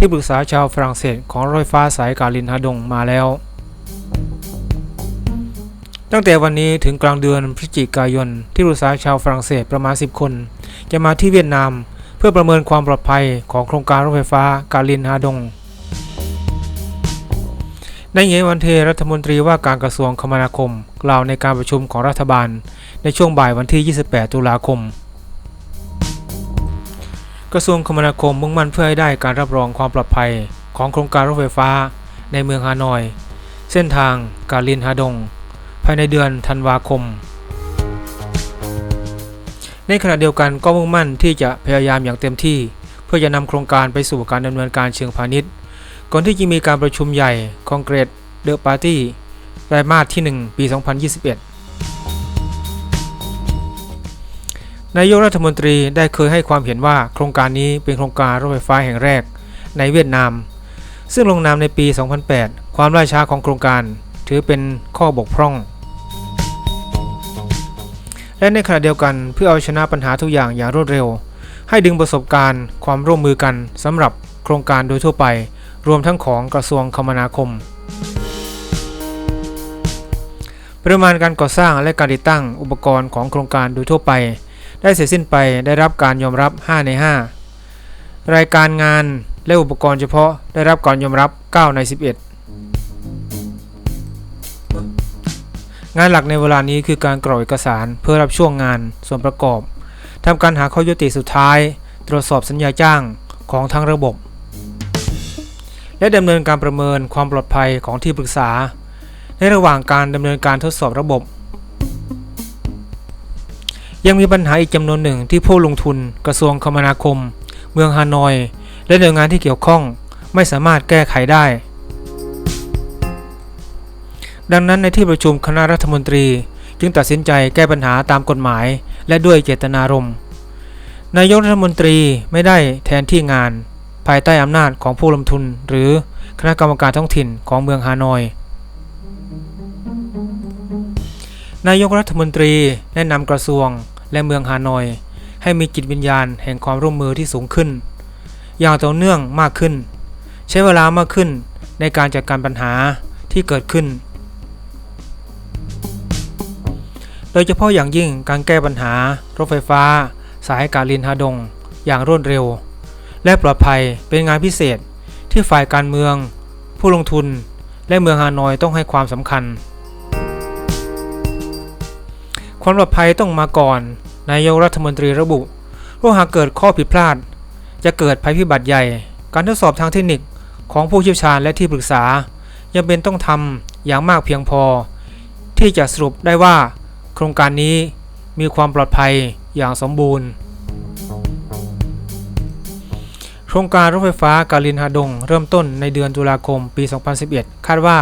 ที่ปรึกษาชาวฝรั่งเศสของรถไฟฟ้าสายกาลินฮาดงมาแล้ว ตั้งแต่วันนี้ถึงกลางเดือนพฤศจิกายน ที่ปรึกษาชาวฝรั่งเศสประมาณ 10 คน จะมาที่เวียดนาม เพื่อประเมินความปลอดภัยของโครงการรถไฟฟ้ากาลินฮาดงในเยวันเทรัฐมนตรีว่าการกระทรวงคมนาคม กล่าวในการประชุมของรัฐบาล ในช่วงบ่ายวันที่ 28 ตุลาคม กระทรวงคมนาคมมุ่งมั่นเพื่อให้ได้การรับรองความปลอดภัย ของโครงการรถไฟฟ้า ในเมืองฮานอย เส้นทางกาลินฮาดง ภายในเดือนธันวาคม ในขณะเดียวกันก็มุ่งมั่นที่จะพยายามอย่างเต็มที่ เพื่อจะนำโครงการไปสู่การดำเนินการเชิงพาณิชย์ ก่อนที่จะมีการประชุมใหญ่คองเกรสเดอะปาร์ตี้ไตรมาสที่ 1 ปี 2021 นายกรัฐมนตรีได้เคยให้ความเห็นว่าโครงการนี้เป็นโครงการรถไฟฟ้าแห่งแรกในเวียดนาม ซึ่งลงนามในปี 2008 ความล่าช้าของโครงการถือเป็นข้อบกพร่อง และในขณะเดียวกันเพื่อเอาชนะปัญหาทุกอย่างอย่างรวดเร็ว ให้ดึงประสบการณ์ความร่วมมือกันสำหรับโครงการโดยทั่วไป รวมทั้งของกระทรวงคมนาคมปริมาณการก่อสร้างและการติดตั้งอุปกรณ์ของโครงการโดยทั่วไป ได้เสร็จสิ้นไปได้รับการยอมรับ 5 ใน 5 รายการงานและอุปกรณ์เฉพาะได้รับการยอมรับ 9 ใน 11 งานหลักในเวลานี้คือการกรอกเอกสารเพื่อรับช่วงงานส่วนประกอบทำการหาข้อยุติสุดท้าย ตรวจสอบสัญญาจ้างของทั้งระบบ และดำเนินการประเมินความปลอดภัยของที่ปรึกษา ในระหว่างการดำเนินการทดสอบระบบ ยังมีปัญหาอีกจำนวนหนึ่งที่ผู้ลงทุน กระทรวงคมนาคม เมืองฮานอย และหน่วยงานที่เกี่ยวข้องไม่สามารถแก้ไขได้ ดังนั้นในที่ประชุมคณะรัฐมนตรี จึงตัดสินใจแก้ปัญหาตามกฎหมาย และด้วยเจตนารมณ์นายกรัฐมนตรีไม่ได้แทนที่งาน ภายใต้อำนาจของผู้ลงทุน หรือคณะกรรมการท้องถิ่นของเมืองฮานอย นายกรัฐมนตรีแนะนำกระทรวง และเมืองฮานอย ให้มีจิตวิญญาณแห่งความร่วมมือที่สูงขึ้น อย่างต่อเนื่องมากขึ้น ใช้เวลามากขึ้นในการจัดการปัญหาที่เกิดขึ้น โดยเฉพาะอย่างยิ่งการแก้ปัญหารถไฟฟ้า สายกาลินฮาดง อย่างรวดเร็ว และปลอดภัยเป็นงานพิเศษที่ฝ่ายการเมือง ผู้ลงทุน และเมืองฮานอยต้องให้ความสำคัญ ความปลอดภัยต้องมาก่อน นายกรัฐมนตรีระบุว่าหากเกิดข้อผิดพลาด จะเกิดภัยพิบัติใหญ่ การทดสอบทางเทคนิคของผู้เชี่ยวชาญและที่ปรึกษา ยังเป็นต้องทำอย่างมากเพียงพอ ที่จะสรุปได้ว่า โครงการนี้มีความปลอดภัยอย่างสมบูรณ์ โครงการรถไฟฟ้ากาลินฮาดง เริ่มต้นในเดือนตุลาคมปี 2011 คาดว่า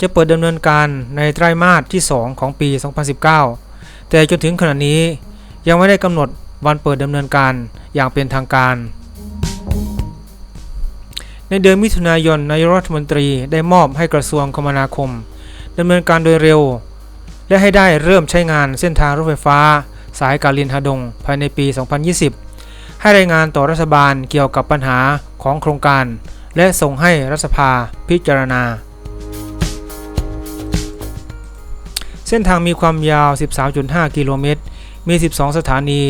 จะเปิดดำเนินการในไตรมาสที่ 2 ของปี 2019 แต่จนถึงขณะนี้ยังไม่ได้กำหนดวันเปิดดำเนินการอย่างเป็นทางการ ในเดือนมิถุนายนนายรัฐมนตรีได้มอบให้กระทรวงคมนาคมดำเนินการโดยเร็ว และให้ได้เริ่มใช้งานเส้นทางรถไฟฟ้า สายกาลินฮาดง ภายในปี 2020 ให้รายงานต่อรัฐบาลเกี่ยวกับปัญหาของโครงการ และส่งให้รัฐสภาพิจารณา ส้นทางมีความยาว 13.5 กิโลเมตร มี 12 สถานี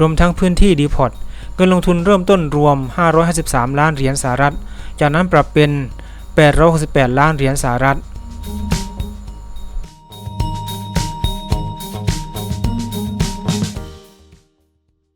รวมทั้งพื้นที่ดีพอตเงินลงทุนเริ่มต้นรวม 553 ล้านเหรียญสหรัฐ จากนั้นปรับเป็น 868 ล้านเหรียญสหรัฐ